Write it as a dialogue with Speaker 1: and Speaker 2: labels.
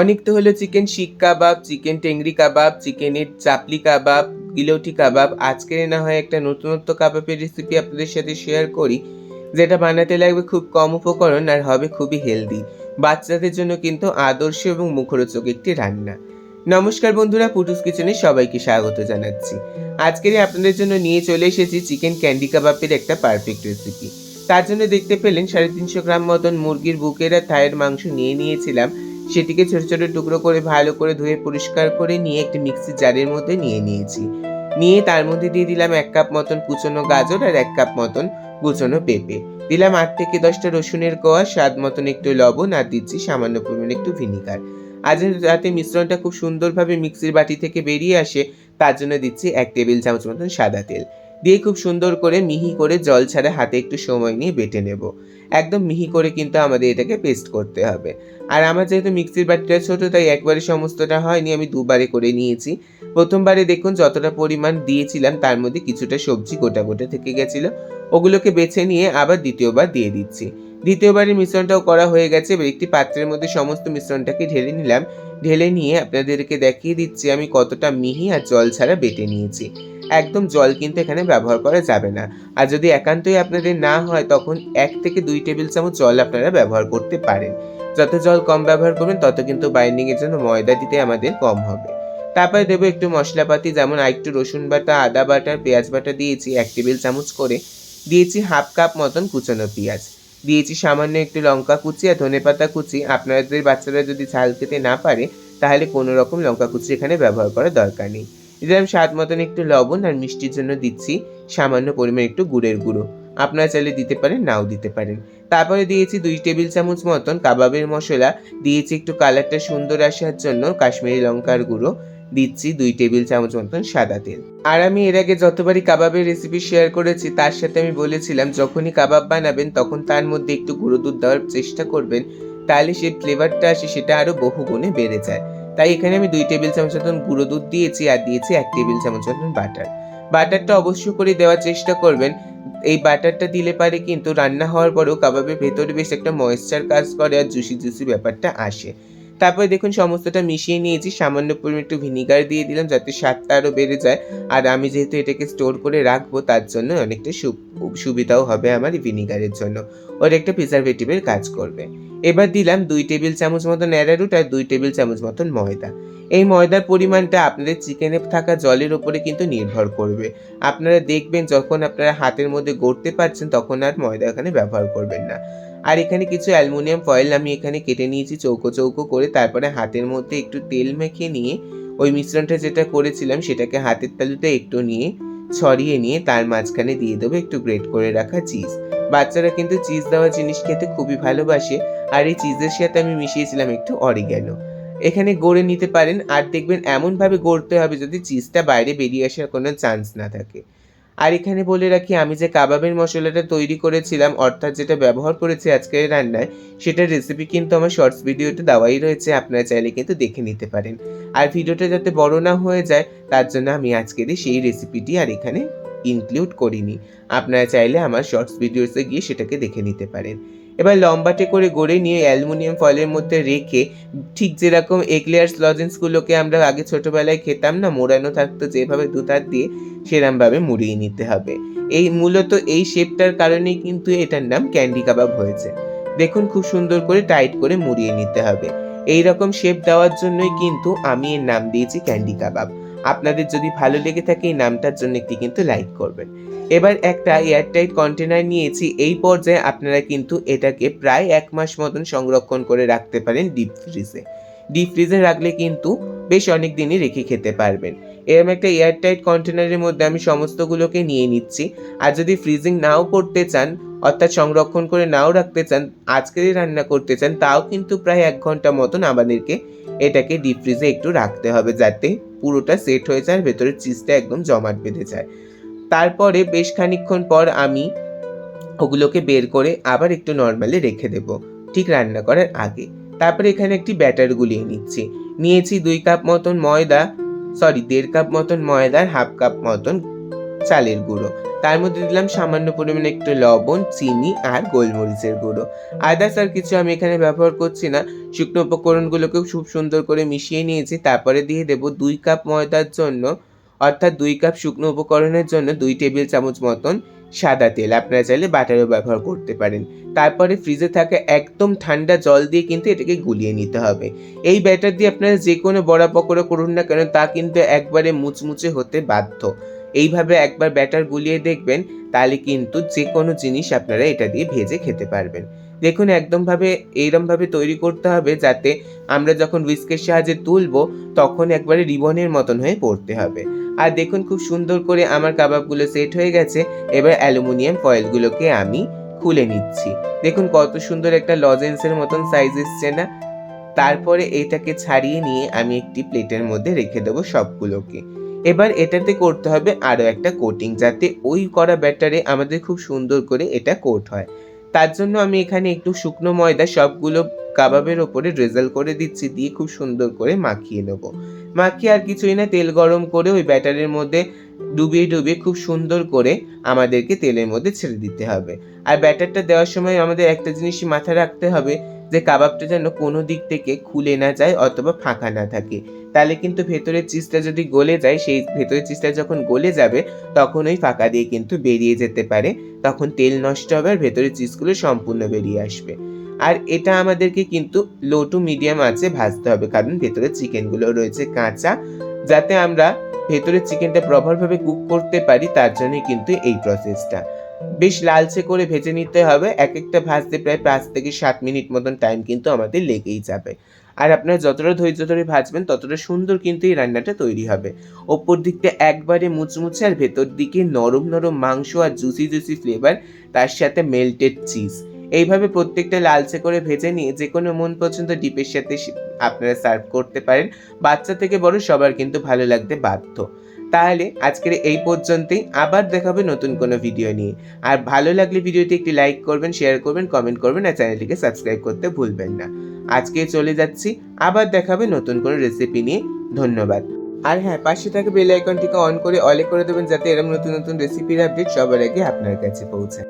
Speaker 1: অনেক তো হলো চিকেন শিক কাবাব, চিকেন টেংরি কাবাব, চিকেনের চাপলি কাবাব গিলৌটি কাবাব। আজকের না হয় একটা নতুনত্ব কাবাবের রেসিপি আপনাদের সাথে শেয়ার করি, যেটা বানাতে লাগবে খুব কম উপকরণ আর হবে খুবই হেলদি বাচ্চাদের জন্য কিন্তু আদর্শ এবং মুখরোচক একটি রান্না। নমস্কার বন্ধুরা, পুটুস কিচেনে সবাইকে স্বাগত জানাচ্ছি। আজকের আপনাদের জন্য নিয়ে চলে এসেছি চিকেন ক্যান্ডি কাবাবের একটা পারফেক্ট রেসিপি তার জন্য দেখতে পেলেন সাড়ে তিনশো গ্রাম মতন মুরগির বুকের আর থায়ের মাংস নিয়ে নিয়েছিলাম। সেটিকে ছোট ছোট টুকরো করে ভালো করে ধুয়ে পরিষ্কার করে নিয়ে একটি মিক্সি জারের মধ্যে নিয়ে নিয়েছি। নিয়ে তার মধ্যে দিয়ে দিলাম এক কাপ মতন কুচনো গাজর আর এক কাপ মতন কুচনো পেঁপে। দিলাম আট থেকে দশটা রসুনের কোয়া, স্বাদ মতন একটু লবণ আর দিচ্ছি সামান্য পরিমাণে একটু ভিনিগার। আজ যাতে মিশ্রণটা খুব সুন্দরভাবে মিক্সির বাটি থেকে বেরিয়ে আসে, তার জন্য দিচ্ছি এক টেবিল চামচ মতন সাদা তেল। দিয়ে খুব সুন্দর করে মিহি করে জল ছাড়া হাতে একটু সময় নিয়ে বেটে নেব। একদম মিহি করে কিন্তু আমাদের এটাকে পেস্ট করতে হবে। আর আমার যেহেতু মিক্সির বাটিটা ছোট, তাই একবারে সমস্তটা হয়নি, আমি দুবারে করে নিয়েছি। প্রথমবারে দেখুন যতটা পরিমাণ দিয়েছিলাম, তার মধ্যে কিছুটা সবজি গোটা গোটা থেকে গেছিল। ওগুলোকে বেছে নিয়ে আবার দ্বিতীয়বার দিয়ে দিচ্ছি। দ্বিতীয়বারের মিশ্রণটাও করা হয়ে গেছে, এবার একটি পাত্রের মধ্যে সমস্ত মিশ্রণটাকে ঢেলে নিলাম। ঢেলে নিয়ে আপনাদেরকে দেখিয়ে দিচ্ছি আমি কতটা মিহি আর জল ছাড়া বেটে নিয়েছি। একদম জল কিন্তু এখানে ব্যবহার করা যাবে না। আর যদি একান্তই আপনাদের না হয়, তখন এক থেকে দুই টেবিল চামচ জল আপনারা ব্যবহার করতে পারেন। যত জল কম ব্যবহার করবেন, তত কিন্তু বাইন্ডিংয়ের জন্য ময়দা দিতে আমাদের কম হবে। তারপরে দেবো একটু মশলাপাতি, যেমন একটু রসুন বাটা, আদা বাটা, পেঁয়াজ বাটা দিয়েছি এক টেবিল চামচ করে। দিয়েছি হাফ কাপ মতন কুচানো পেঁয়াজ। দিয়েছি সামান্য একটু লঙ্কা কুচি আর ধনেপাতা কুচি। আপনাদের বাচ্চারা যদি ঝাল খেতে না পারে, তাহলে কোনো রকম লঙ্কা কুচি এখানে ব্যবহার করার দরকার নেই। দিলাম স্বাদ মতন একটু লবণ আর মিষ্টির জন্য দিচ্ছি, সামান্য পরিমাণ একটু গুড়ের গুঁড়ো। আপনারা চাইলে দিতে পারেন, নাও দিতে পারেন। তারপরে দিয়েছি দুই টেবিল চামচ মতন কাবাবের মশলা। দিয়েছি একটু কালারটা সুন্দর আসার জন্য কাশ্মীরি লঙ্কার গুঁড়ো। দিচ্ছি দুই টেবিল চামচ মতন সাদা তেল। আর আমি এর আগে যতবারই কাবাবের রেসিপি শেয়ার করেছি, তার সাথে আমি বলেছিলাম, যখনই কাবাব বানাবেন, তখন তার মধ্যে একটু গুঁড়ো দুধ দেওয়ার চেষ্টা করবেন। তাহলে সেই ফ্লেভারটা আসে, সেটা আরও বহু গুণে বেড়ে যায়। তাই এখানে আমি দুই টেবিল চামচ মতন গুঁড়ো দুধ দিয়েছি আর দিয়েছি এক টেবিল চামচ মতন বাটার। বাটারটা অবশ্যই করে দেওয়ার চেষ্টা করবেন। এই বাটারটা দিলে পারে কিন্তু রান্না হওয়ার পরেও কাবাবের ভেতরে বেশ একটা ময়েশ্চার কাজ করে আর জুসি জুসি ব্যাপারটা আসে। তারপরে দেখুন সমস্তটা মিশিয়ে নিয়েছি, সামান্য পরিমাণ একটু ভিনিগার দিয়ে দিলাম যাতে স্বাদটা আরও বেড়ে যায়। আর আমি যেহেতু এটাকে স্টোর করে রাখব, তার জন্য অনেকটা সুবিধাও হবে আমার ভিনিগারের জন্য। ওর একটা প্রিজারভেটিভের কাজ করবে। এবার দিলাম দুই টেবিল চামচ মতন অ্যারারুট আর দুই টেবিল চামচ মতন ময়দা। এই ময়দার পরিমাণটা আপনাদের চিকেনে থাকা জলের উপরে কিন্তু নির্ভর করবে। আপনারা দেখবেন যখন আপনারা হাতের মধ্যে গড়তে পারছেন, তখন আর ময়দা এখানে ব্যবহার করবেন না। আর এখানে কিছু অ্যালুমিনিয়াম ফয়েল আমি এখানে কেটে নিয়েছি, চৌকো চৌকো করে। তারপরে হাতের মধ্যে একটু তেল মেখে নিয়ে, ওই মিশ্রণটা যেটা করেছিলাম সেটাকে হাতের তালুতে একটু নিয়ে, ছড়িয়ে নিয়ে তার মাঝখানে দিয়ে দেবো একটু গ্রেট করে রাখা চিজ। বাচ্চারা কিন্তু চিজ দেওয়া জিনিস খেতে খুবই ভালোবাসে, আর এই চিজের সাথে আমি মিশিয়েছিলাম একটু অরিগ্যানো। এখানে গড়ে নিতে পারেন, আর দেখবেন এমনভাবে গড়তে হবে যদি চিজটা বাইরে বেরিয়ে আসার কোনো চান্স না থাকে। আর এখানে বলে রাখি, আমি যে কাবাবের মশলাটা তৈরি করেছিলাম, অর্থাৎ যেটা ব্যবহার করেছি আজকের রান্নায়, সেটার রেসিপি কিন্তু আমার শর্টস ভিডিওতে দেওয়াই রয়েছে, আপনারা চাইলে কিন্তু দেখে নিতে পারেন। আর ভিডিওটা যাতে বড় না হয়ে যায়, তার জন্য আমি আজকের সেই রেসিপিটি আর এখানে ইনক্লুড করিনি। আপনারা চাইলে আমার শর্টস ভিডিওসে গিয়ে সেটাকে দেখে নিতে পারেন। এবার লম্বাটে করে গড়ে নিয়ে অ্যালুমিনিয়াম ফয়েলের মধ্যে রেখে ঠিক যেরকম এগলেয়ার্স লজেন্সগুলোকে আমরা আগে ছোটোবেলায় খেতাম না, মোড়ানো থাকতো যেভাবে দুধ হাত দিয়ে সেরমভাবে মুড়িয়ে নিতে হবে। এই মূলত এই শেপটার কারণেই কিন্তু এটার নাম ক্যান্ডি কাবাব হয়েছে। দেখুন খুব সুন্দর করে টাইট করে মুড়িয়ে নিতে হবে। এই রকম শেপ দেওয়ার জন্যই কিন্তু আমি এর নাম দিয়েছি ক্যান্ডি কাবাব। আপনাদের যদি ভালো লেগে থাকে এই নামটার জন্য একটি কিন্তু লাইক করবেন। এবার একটা এয়ারটাইট কন্টেনার নিয়েছি, এই পর্যায়ে আপনারা কিন্তু এটাকে প্রায় এক মাস মতন সংরক্ষণ করে রাখতে পারেন ডিপ ফ্রিজে ডিপ ফ্রিজে রাখলে কিন্তু বেশ অনেক দিনই রেখে খেতে পারবেন। এরকম একটা এয়ারটাইট কন্টেনারের মধ্যে আমি সমস্তগুলোকে নিয়ে নিচ্ছি। আর যদি ফ্রিজিং নাও করতে চান অর্থাৎ সংরক্ষণ করে নাও রাখতে চান, আজকেরই রান্না করতে চান, তাও কিন্তু প্রায় এক ঘণ্টা মতন আমাদেরকে এটাকে ডিপ ফ্রিজে একটু রাখতে হবে যাতে পুরোটা সেট হয়ে যায় আর ভেতরের চিজটা একদম জমাট বেঁধে যায়। তারপরে বেশ খানিকক্ষণ পর আমি ওগুলোকে বের করে আবার একটু নর্মালি রেখে দেব, ঠিক রান্না করার আগে। তারপরে এখানে একটি ব্যাটার গুলিয়ে নিচ্ছি। নিয়েছি দুই কাপ মতন ময়দা সরি দেড় কাপ মতন ময়দার হাফ কাপ মতন চালের গুঁড়ো। তার মধ্যে দিলাম সামান্য পরিমাণে একটু লবণ, চিনি আর গোলমরিচের গুঁড়ো। আদার্স আর কিছু আমি এখানে ব্যবহার করছি না। শুকনো উপকরণগুলোকেও খুব সুন্দর করে মিশিয়ে নিয়েছি। তারপরে দিয়ে দেব দুই কাপ ময়দার জন্য, অর্থাৎ দুই কাপ শুকনো উপকরণের জন্য দুই টেবিল চামচ মতন সাদা তেল। আপনারা চাইলে বাটারও ব্যবহার করতে পারেন। তারপরে ফ্রিজে থাকা একদম ঠান্ডা জল দিয়ে কিন্তু এটাকে গুলিয়ে নিতে হবে। এই ব্যাটার দিয়ে আপনারা যে কোনো বড়া পকোড়া করুন না কেন, তা কিন্তু একবারে মুচমুচে হতে বাধ্য। এইভাবে একবার ব্যাটার গুলিয়ে দেখবেন, তাহলে কিন্তু যে কোনো জিনিস আপনারা এটা দিয়ে ভেজে খেতে পারবেন। দেখুন, একদমভাবে, এইরমভাবে তৈরি করতে হবে যাতে আমরা যখন উইস্কের সাহায্যে তুলবো, তখন একবারে রিবনের মতন হয়ে পড়তে হবে। আর দেখুন, খুব সুন্দর করে আমার কাবাবগুলো সেট হয়ে গেছে, এবার অ্যালুমিনিয়াম ফয়েলগুলোকে আমি খুলে নিচ্ছি। দেখুন, কত সুন্দর একটা লজেন্সের মতন সাইজ এসছে না? তারপরে এটাকে ছাড়িয়ে নিয়ে আমি একটি প্লেটের মধ্যে রেখে দেবো সবগুলোকে। এবার এটাতে করতে হবে আরও একটা কোটিং যাতে ওই করা ব্যাটারে আমাদের খুব সুন্দর করে এটা কোট হয়। তার জন্য আমি এখানে একটু শুকনো ময়দা সবগুলো কাবাবের ওপরে ড্রেজাল করে দিচ্ছি, দিয়ে খুব সুন্দর করে মাখিয়ে নেব। মাখিয়ে আর কিছুই না, তেল গরম করে ওই ব্যাটারের মধ্যে ডুবিয়ে ডুবিয়ে খুব সুন্দর করে আমাদেরকে তেলের মধ্যে ছেড়ে দিতে হবে। আর ব্যাটারটা দেওয়ার সময় আমাদের একটা জিনিসই মাথায় রাখতে হবে যে কাবাবটা যেন কোনো দিক থেকে খুলে না যায় অথবা ফাঁকা না থাকে। তাহলে কিন্তু ভেতরের চিজটা যদি গলে যায়, সেই ভেতরের চিজটা যখন গলে যাবে, তখন ওই ফাঁকা দিয়ে কিন্তু বেরিয়ে যেতে পারে। তখন তেল নষ্ট হবে আর ভেতরের চিজগুলো সম্পূর্ণ বেরিয়ে আসবে। আর এটা আমাদেরকে কিন্তু লো টু মিডিয়াম আছে ভাজতে হবে, কারণ ভেতরে চিকেনগুলো রয়েছে কাঁচা। যাতে আমরা ভেতরের চিকেনটা প্রপারভাবে কুক করতে পারি, তার জন্যই কিন্তু এই প্রসেসটা বেশ লালচে করে ভেজে নিতে হবে। এক একটা ভাজতে প্রায় পাঁচ থেকে সাত মিনিট মতন টাইম কিন্তু আমাদের লেগেই যাবে। আর আপনারা যতটা ধৈর্য ধরে ভাজবেন, ততটা সুন্দর কিন্তু এই রান্নাটা তৈরি হবে। ওপর দিকটা একবারে মুচমুচে আর ভেতর দিকে নরম নরম মাংস আর জুসি জুসি ফ্লেভার তার সাথে মেল্টেড চিজ এইভাবে প্রত্যেকটা লালচে করে ভেজে নিয়ে যে কোনো মন পছন্দ ডিপের সাথে আপনারা সার্ভ করতে পারেন। বাচ্চা থেকে বড় সবার কিন্তু ভালো লাগতে বাধ্য। তাহলে আজকের এই পর্যন্তই। আবার দেখাবে নতুন কোনো ভিডিও নিয়ে। আর ভালো লাগলে ভিডিওটি একটি লাইক করবেন শেয়ার করবেন কমেন্ট করবেন, আর চ্যানেলটিকে সাবস্ক্রাইব করতে ভুলবেন না। আজকে চলে যাচ্ছি। আবার দেখাবে নতুন কোনো রেসিপি নিয়ে। ধন্যবাদ। আর হ্যাঁ পাশে থাকা বেল আইকনটিকে অন করে অলে করে দেবেন, যাতে এরকম নতুন নতুন রেসিপির আপডেট সবার আগে আপনার কাছে পৌঁছায়